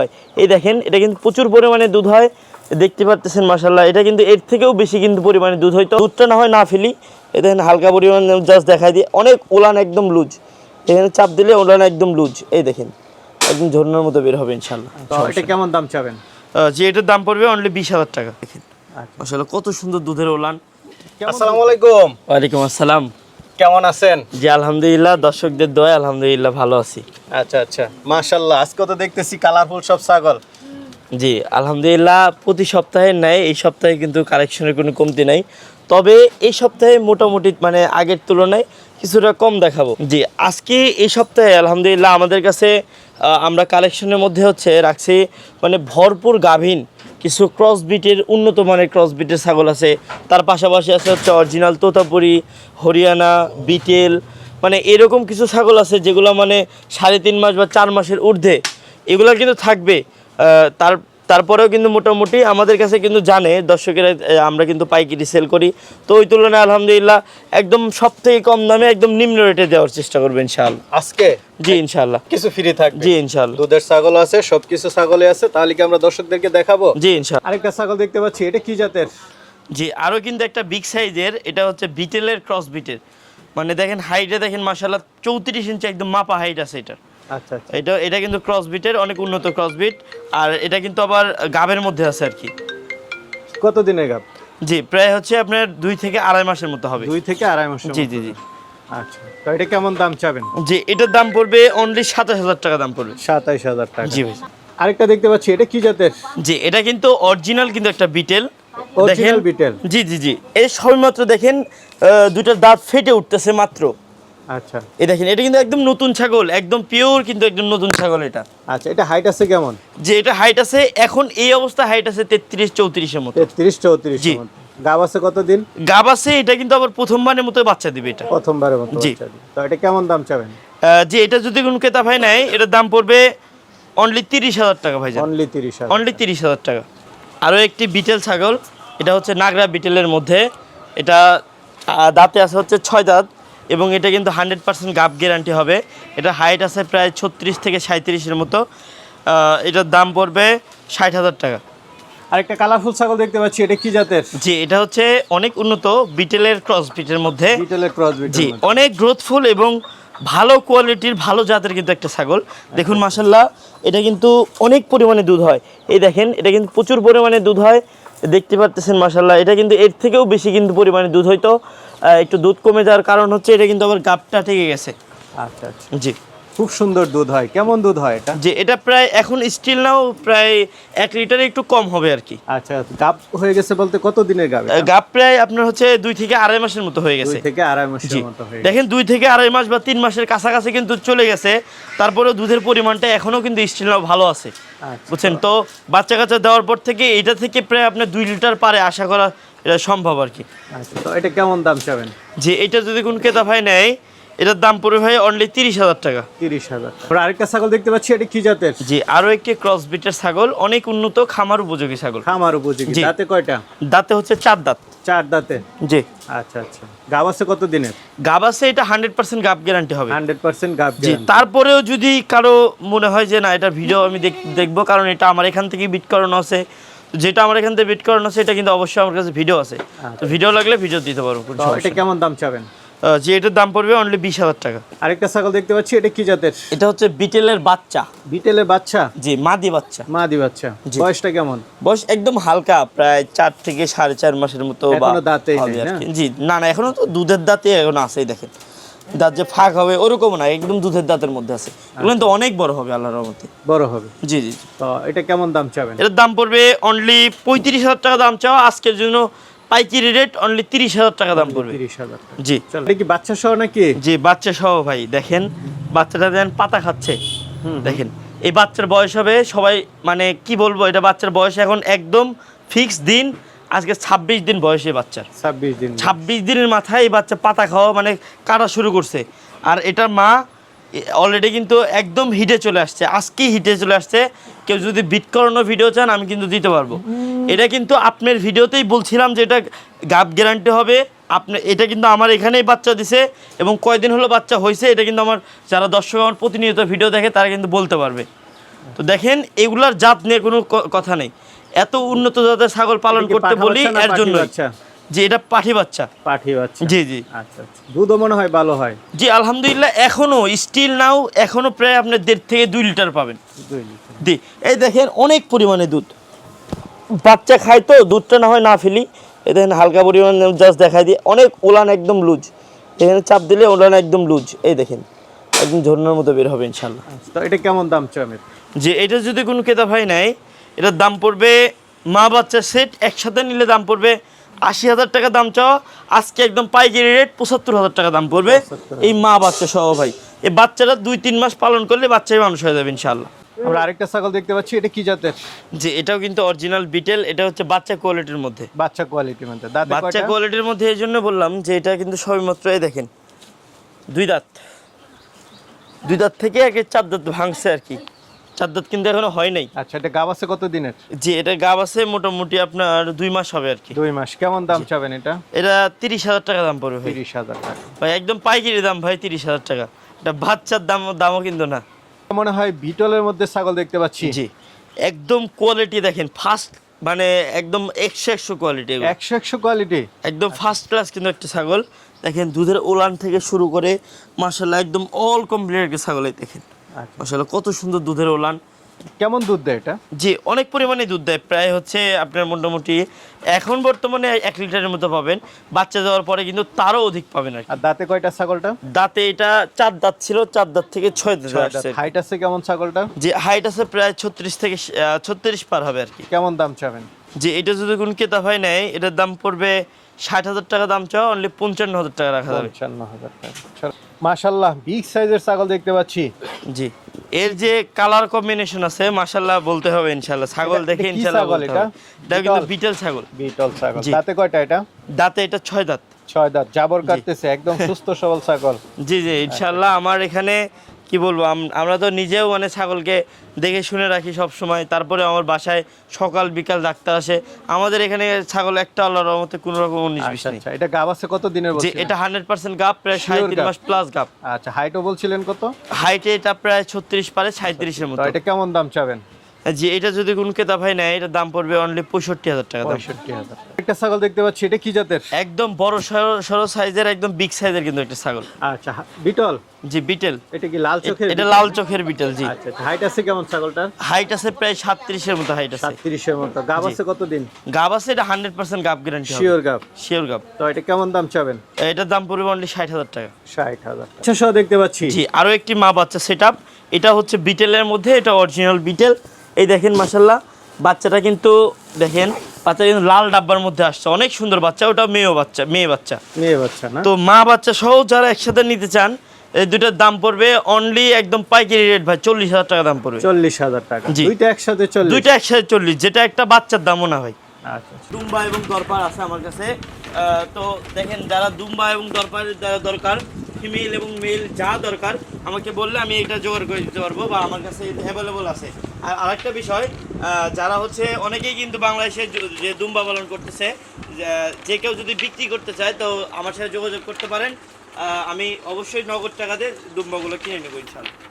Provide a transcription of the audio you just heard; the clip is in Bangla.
হয়। এই দেখেন এটা কিন্তু প্রচুর পরিমাণে দুধ হয়। দেখতে পাচ্ছেন মাসাল্লাহ এটা কিন্তু এর থেকেও বেশি কিন্তু পরিমাণে দুধ হয়তো দুধটা না হয় না ফেলি। এ দেখেন হালকা পরিমাণে জাস্ট দেখাই দিয়ে অনেক ওলান একদম লুজ। এখানে চাপ দিলে ওলান একদম লুজ। এই দেখেন একদম ঝর্ণার মতো বের হবে ইনশাল্লাহ এটা কেমন দাম চাবেন? যে এটার দাম পড়বে অনলি বিশ হাজার টাকা। দেখেন আচ্ছা। মাসাল্লাহ কত সুন্দর দুধের ওলান আসসালামু আলাইকুম। ওয়ালাইকুম আসসালাম। কেমন আছেন? জি আলহামদুলিল্লাহ। দর্শকদের দোয়া আলহামদুলিল্লাহ ভালো আছি। আচ্ছা আচ্ছা। মাশাল্লাহ আজকে তো দেখতেছি কালারফুল সব ছাগল। জি আলহামদুলিল্লাহ প্রতি সপ্তাহে নেয় এই সপ্তাহে কিন্তু কালেকশনের কোনো কমতি নাই। তবে এই সপ্তাহে মোটামুটি মানে আগের তুলনায় কিছুটা কম দেখাবো। জি আজকে এই সপ্তাহে আলহামদুলিল্লাহ আমাদের কাছে আমরা কালেকশনের মধ্যে হচ্ছে রাখছি মানে ভরপুর গাভীন কিছু ক্রস বিটের উন্নত মানের ক্রস বিটের ছাগল আছে। তার পাশাপাশি আছে হচ্ছে অরিজিনাল তোতাপুরি, হরিয়ানা, বিটেল মানে এরকম কিছু ছাগল আছে যেগুলো মানে সাড়ে তিন মাস বা চার মাসের ঊর্ধ্বে। এগুলো কিন্তু থাকবে। তার তারপরেও কিন্তু মোটামুটি আমাদের কাছে কিন্তু জানে দর্শকেরা আমরা কিন্তু পাইকারি সেল করি। তো ওই তুলনায় আলহামদুলিল্লাহ একদম সব থেকে কম দামে একদম নিম্ন রেটে দেওয়ার চেষ্টা করবে ইনশাআল্লাহ। আজকে? জি ইনশাআল্লাহ। কিছু ফ্রি থাকবে। জি ইনশাআল্লাহ। দুধের ছাগল আছে সবকিছু ছাগলে আছে তাহলে কি আমরা দর্শকদেরকে দেখাবো? জি ইনশাআল্লাহ। আরেকটা ছাগল দেখতে পাচ্ছি এটা কি জাতের? জি আরও কিন্তু একটা বিগ সাইজের এটা হচ্ছে বিটেলের ক্রস বিটের মানে দেখেন হাইটে দেখেন মাসাল্লাহ চৌত্রিশ ইঞ্চি একদম মাপা হাইট আছে এটার। আচ্ছা আচ্ছা। এটা এটা কিন্তু ক্রস বিটের অনেক উন্নত ক্রস বিট আর এটা কিন্তু আবার গাবের মধ্যে আছে আর কি। কত দিনের গাব? জি প্রায় হচ্ছে আপনার দুই থেকে আড়াই মাসের মতো হবে। দুই থেকে আড়াই মাসের জি জি জি। আচ্ছা তো এটা কেমন দাম চাবেন? জি এটার দাম পড়বে অনলি সাতাশ হাজার টাকা দাম পড়বে। সাতাইশ হাজার টাকা। জি ভাই আরেকটা দেখতে পাচ্ছি এটা কি জাতের? জি এটা কিন্তু অরিজিনাল কিন্তু একটা বিটেল বিটেল? জি জি জি। এই সবেমাত্র দেখেন দুইটার দাঁত ফেটে উঠতেছে মাত্র। আচ্ছা। এই দেখেন এটা কিন্তু একদম নতুন ছাগল একদম পিওর কিন্তু একদম নতুন ছাগল এটা। আচ্ছা এটা হাইট আছে কেমন? যে এটা হাইট আছে এখন এই অবস্থা হাইট আছে তেত্রিশ চৌত্রিশের মতো। তেত্রিশ চৌত্রিশ জি। গাব আছে কতদিন? গাব আছে এটা কিন্তু আবার প্রথমবারের মতো বাচ্চা দিবে এটা। প্রথমবারের মতো জি। তো এটা কেমন দাম চাবেন? যে এটা যদি কোনো ক্রেতা ভাই নেয় এটার দাম পড়বে অনলি তিরিশ হাজার টাকা ভাই অনলি তিরিশ হাজার অনলি তিরিশ হাজার টাকা। আরও একটি বিটেল ছাগল এটা হচ্ছে নাগরা বিটেলের মধ্যে। এটা দাঁতে আছে হচ্ছে ছয় দাঁত। এবং এটা কিন্তু হান্ড্রেড পার্সেন্ট গাপ গ্যারান্টি হবে। এটা হাইট আছে প্রায় ছত্রিশ থেকে সাঁত্রিশের মতো। এটার দাম পড়বে ষাট হাজার টাকা। আরেকটা কালারফুল ছাগল দেখতে পাচ্ছি এটা কি জাতের? জি এটা হচ্ছে অনেক উন্নত বিটেলের ক্রস বিটের মধ্যে। বিটেলের ক্রস জি অনেক গ্রোথফুল এবং ভালো কোয়ালিটির ভালো জাতের কিন্তু একটা ছাগল। দেখুন মাসাল্লাহ এটা কিন্তু অনেক পরিমাণে দুধ হয়। এই দেখেন এটা কিন্তু প্রচুর পরিমাণে দুধ হয়। দেখতে পাচ্ছেন মাসাল্লাহ এটা কিন্তু এর থেকেও বেশি কিন্তু পরিমাণে দুধ হয়তো একটু দুধ কমে যাওয়ার কারণ হচ্ছে এটা কিন্তু আবার গাপটা থেকে গেছে। আচ্ছা আচ্ছা। জি। খুব সুন্দর দুধ হয়। কেমন দুধ হয় এটা? যে এটা প্রায় এখন স্টিল নাও প্রায় এক লিটারে একটু কম হবে আর কি। আচ্ছা গাব হয়ে গেছে বলতে কত দিনের আহ, গাপ প্রায় আপনার হচ্ছে দুই থেকে আড়াই মাসের মতো হয়ে দুই গেছে থেকে আড়াই মাসের মতো হয়ে গেছে। দেখেন দুই থেকে আড়াই মাস বা তিন মাসের কাছাকাছি কিন্তু চলে গেছে। তারপরে দুধের পরিমাণটা এখনও কিন্তু স্টিল নাও ভালো আছে। আচ্ছা। বুঝছেন? তো বাচ্চা কাচ্চা দেওয়ার পর থেকে এটা থেকে প্রায় আপনার দুই লিটার পারে আশা করা এটা সম্ভব আর কি। আচ্ছা তো এটা কেমন দাম চাবেন? যে এটা যদি কোন ক্রেতা ভাই নেয় এটার দাম পড়বে ভাই অনলি তিরিশ হাজার টাকা। তিরিশ হাজার আরেকটা ছাগল দেখতে পাচ্ছি এটা কি জাতের? জি আরও একটি ক্রস বিটের ছাগল অনেক উন্নত খামার উপযোগী ছাগল। খামার উপযোগী। দাঁতে কয়টা? দাঁতে হচ্ছে চার দাঁত। চার দাঁতে? জি। আচ্ছা আচ্ছা। গাব আছে কত দিনের? গাব আছে এটা হান্ড্রেড পার্সেন্ট গাব গ্যারান্টি হবে। হান্ড্রেড পার্সেন্ট গাব জি তারপরেও যদি কারও মনে হয় যে না এটা ভিডিও আমি দেখ- দেখব কারণ এটা আমার এখান থেকে বিট করানো আছে যেটা আমার এখান থেকে বিট করানো আছে এটা কিন্তু অবশ্যই আমার কাছে ভিডিও আছে। তো ভিডিও লাগলে ভিডিও দিতে পারব এটা কেমন দাম চাবেন? যে এটার দাম পড়বে অনলি বিশ হাজার টাকা। আরেকটা ছাগল দেখতে পাচ্ছি এটা কি জাতের? এটা হচ্ছে বিটেলের বাচ্চা। বিটেলের বাচ্চা? জি মাদি বাচ্চা। মাদি বাচ্চা। বয়সটা কেমন? বয়স একদম হালকা প্রায় চার থেকে সাড়ে চার মাসের মতো বা না? কি। জি না না এখনও তো দুধের দাঁতে এখন আছেই দেখেন। দাঁত যে ফাঁক হবে ওরকম না একদম দুধের দাঁতের মধ্যে আছে। এগুলো তো অনেক বড় হবে আল্লাহর রহমতে। বড় হবে? জি জি। তো এটা কেমন দাম চাবেন? এটার দাম পড়বে অনলি পঁয়ত্রিশ হাজার টাকা দাম চাও আজকের জন্য পাইকারি রেট অনলি তিরিশ হাজার টাকা দাম পড়বে। তিরিশ হাজার টাকা। জি। চলো এটা কি বাচ্চা সহ নাকি? জি বাচ্চা সহ ভাই দেখেন বাচ্চাটা দেন পাতা খাচ্ছে। দেখেন এই বাচ্চার বয়স হবে সবাই মানে কি বলব এটা বাচ্চার বয়স এখন একদম ফিক্স দিন আজকে ছাব্বিশ দিন বয়স বাচ্চার। ছাব্বিশ দিন ছাব্বিশ দিনের মাথায় এই বাচ্চা পাতা খাওয়া মানে কাটা শুরু করছে। আর এটার মা অলরেডি কিন্তু একদম হিটে চলে আসছে। আজকেই হিটে চলে আসছে। কেউ যদি বিট করানো ভিডিও চান আমি কিন্তু দিতে পারব। এটা কিন্তু আপনার ভিডিওতেই বলছিলাম যে এটা গাপ গ্যারান্টি হবে। আপনি এটা কিন্তু আমার এখানেই বাচ্চা দিছে এবং কয়দিন হলো বাচ্চা হয়েছে এটা কিন্তু আমার যারা দর্শক আমার প্রতিনিয়ত ভিডিও দেখে তারা কিন্তু বলতে পারবে। তো দেখেন এগুলার জাত নিয়ে কোনো কথা নেই। এত উন্নত জাতের ছাগল পালন করতে বলি এর জন্য? যে এটা পাঠি বাচ্চা। পাঠি বাচ্চা। জি জি। আচ্ছা আচ্ছা। দুধও মনে হয় ভালো হয়? জি আলহামদুলিল্লাহ এখনও স্টিল নাও এখনও প্রায় আপনি দেড় থেকে দুই লিটার পাবেন। দুই লিটার। জি এই দেখেন অনেক পরিমাণে দুধ। বাচ্চা খায় তো দুধটা না হয় না ফেলি। এই দেখেন হালকা পরিমাণে জাস্ট দেখাই দিয়ে অনেক ওলান একদম লুজ। এখানে চাপ দিলে ওলান একদম লুজ। এই দেখেন একদম ঝর্ণার মতো বের হবে ইনশাল্লাহ আচ্ছা, তো এটা কেমন দাম চামের যে এটা যদি কোনো ক্রেতা ভাই নেয় এটার দাম পড়বে মা বাচ্চা সেট একসাথে নিলে দাম পড়বে আশি হাজার টাকা দাম চাওয়া। আজকে একদম পাইকারি রেট পঁচাত্তর হাজার টাকা দাম পড়বে। এই মা বাচ্চা সহ ভাই। এই বাচ্চাটা দুই তিন মাস পালন করলে বাচ্চাই মানুষ হয়ে যাবে ইনশাল্লাহ আমরা আরেকটা ছাগল দেখতে পাচ্ছি এটা কি জাতের? যে এটাও কিন্তু অরিজিনাল বিটেল এটা হচ্ছে বাচ্চা কোয়ালিটির মধ্যে। বাচ্চা কোয়ালিটির মধ্যে। দাঁতে বাচ্চা কোয়ালিটির মধ্যে এই জন্য বললাম যে এটা কিন্তু সবেমাত্র এই দেখেন দুই দাঁত। দুই দাঁত থেকে একে চার দাঁত ভাঙছে আর কি। চার দাঁত কিন্তু এখনও হয় নাই। আচ্ছা এটা গাব আছে কত দিনের? যে এটা গাব আছে মোটামুটি আপনার দুই মাস হবে আর কি। দুই মাস। কেমন দাম চাবেন এটা? এটা তিরিশ হাজার টাকা দাম পড়বে তিরিশ হাজার টাকা। ভাই একদম পাইকারি দাম ভাই তিরিশ হাজার টাকা। এটা বাচ্চার দাম দামও কিন্তু না। মনে হয় বিটলের মধ্যে ছাগল দেখতে পাচ্ছি। জি। একদম কোয়ালিটি দেখেন ফার্স্ট মানে একদম একশো একশো কোয়ালিটি একশো একশো কোয়ালিটি একদম ফার্স্ট ক্লাস কিন্তু একটা ছাগল। দেখেন দুধের ওলান থেকে শুরু করে মার্শাল্লাহ একদম অল কমপ্লিট একটা ছাগল দেখেন। আচ্ছা। কত সুন্দর দুধের ওলান। কেমন দুধ দেয় এটা? জি অনেক পরিমাণে দুধ দেয় প্রায় হচ্ছে আপনার মোটামুটি এখন বর্তমানে এক লিটারের মতো পাবেন। বাচ্চা দেওয়ার পরে কিন্তু তারও অধিক পাবেন আর দাঁতে কয়টা ছাগলটা? দাঁতে এটা চার দাঁত ছিল চার দাঁত থেকে ছয় দাঁত হাইট আছে কেমন ছাগলটা? যে হাইট আছে প্রায় ছত্রিশ থেকে ছত্রিশ পার হবে আর কি। কেমন দাম চাবেন? যে এটা যদি কোন ক্রেতা ভাই নেয় এটার দাম পড়বে ষাট হাজার টাকা দাম চাও অনলি পঞ্চান্ন হাজার টাকা রাখা যাবে। পঞ্চান্ন হাজার টাকা। মাশাল্লাহ বিগ সাইজের ছাগল দেখতে পাচ্ছি। জি। এর যে কালার কম্বিনেশন আছে মাশাল্লাহ বলতে হবে ইনশাল্লাহ ছাগল দেখে ইনশাআল্লাহ ইনশাল্লাহ ছাগল বলতে এটা? হবে। এটা কিন্তু বিটল? ছাগল। বিটল ছাগল। দাঁতে কয়টা এটা? দাঁতে এটা ছয় দাঁত। ছয় দাঁত। জাবর কাটতেছে একদম সুস্থ সবল ছাগল। জি জি ইনশাল্লাহ আমার এখানে কি বলব আমরা তো নিজেও মানে ছাগলকে দেখে শুনে রাখি সব সময় তারপরে আমার বাসায় সকাল বিকাল ডাক্তার আসে। আমাদের এখানে ছাগল একটা আল্লাহর রহমতে কোনো রকম উনিশ বিশ আচ্ছা নেই। আচ্ছা এটা গাব আছে কত দিনের যে? এটা হান্ড্রেড পার্সেন্ট গাপ প্রায় সাড়ে তিন মাস প্লাস গাপ। আচ্ছা হাইটও বলছিলেন কত? হাইটে এটা প্রায় ছত্রিশ পারে সাঁত্রিশের মতো। এটা কেমন দাম চাবেন? যে এটা যদি কোন ক্রেতা ভাই নেয় এটার দাম পড়বে অনলি পঁয়ষট্টি হাজার টাকা পঁয়ষট্টি হাজার একটা ছাগল দেখতে পাচ্ছি এটা কি জাতের? একদম বড় সড়ো সাইজের একদম বিগ সাইজের কিন্তু একটা ছাগল। আচ্ছা বিটল? জি বিটেল। এটা কি লাল চোখের এটা লাল চোখের বিটেল জি। আচ্ছা হাইট আছে কেমন ছাগলটার? হাইট আছে প্রায় সাতত্রিশের মতো হাইট আছে। সাতত্রিশের মতো। গাব আছে কতদিন? গাব আছে এটা হান্ড্রেড পার্সেন্ট গাব গ্যারান্টি শিওর গাব। শিওর গাব। তো এটা কেমন দাম চাবেন? এটার দাম পড়বে অনলি ষাট হাজার টাকা। ষাট হাজার আচ্ছা সহ দেখতে পাচ্ছি। জি আরও একটি মা বাচ্চা সেট এটা হচ্ছে বিটেলের মধ্যে এটা অরিজিনাল বিটেল। এই দেখেন মাসাল্লাহ বাচ্চাটা কিন্তু দেখেন বাচ্চা কিন্তু লাল ডাব্বার মধ্যে আসছে। অনেক সুন্দর বাচ্চা ওটা মেয়েও বাচ্চা মেয়ে বাচ্চা। মেয়ে বাচ্চা না? তো মা বাচ্চা সহ যারা একসাথে নিতে চান এই দুটার দাম পড়বে অনলি একদম পাইকারি রেট ভাই চল্লিশ হাজার টাকা দাম পড়বে। চল্লিশ হাজার টাকা। দুইটা একসাথে চল্লিশ। দুইটা একসাথে চল্লিশ যেটা একটা বাচ্চার দামও না হয় আচ্ছা দুম্বা এবং দরপার আছে আমার কাছে। আহ, তো দেখেন যারা দুম্বা এবং দরপারের যারা দরকার ফিমেল এবং মেল যা দরকার আমাকে বললে আমি এটা জোগাড় করে দিতে পারব বা আমার কাছে অ্যাভেলেবল আছে। আর আরেকটা বিষয় যারা হচ্ছে অনেকেই কিন্তু বাংলাদেশে যে- দুম্বা পালন করতেছে, যে কেউ যদি বিক্রি করতে চায়, তো আমার সাথে যোগাযোগ করতে পারেন। আমি অবশ্যই নগদ টাকাতে দুম্বাগুলো কিনে নেব ইনশাল্লাহ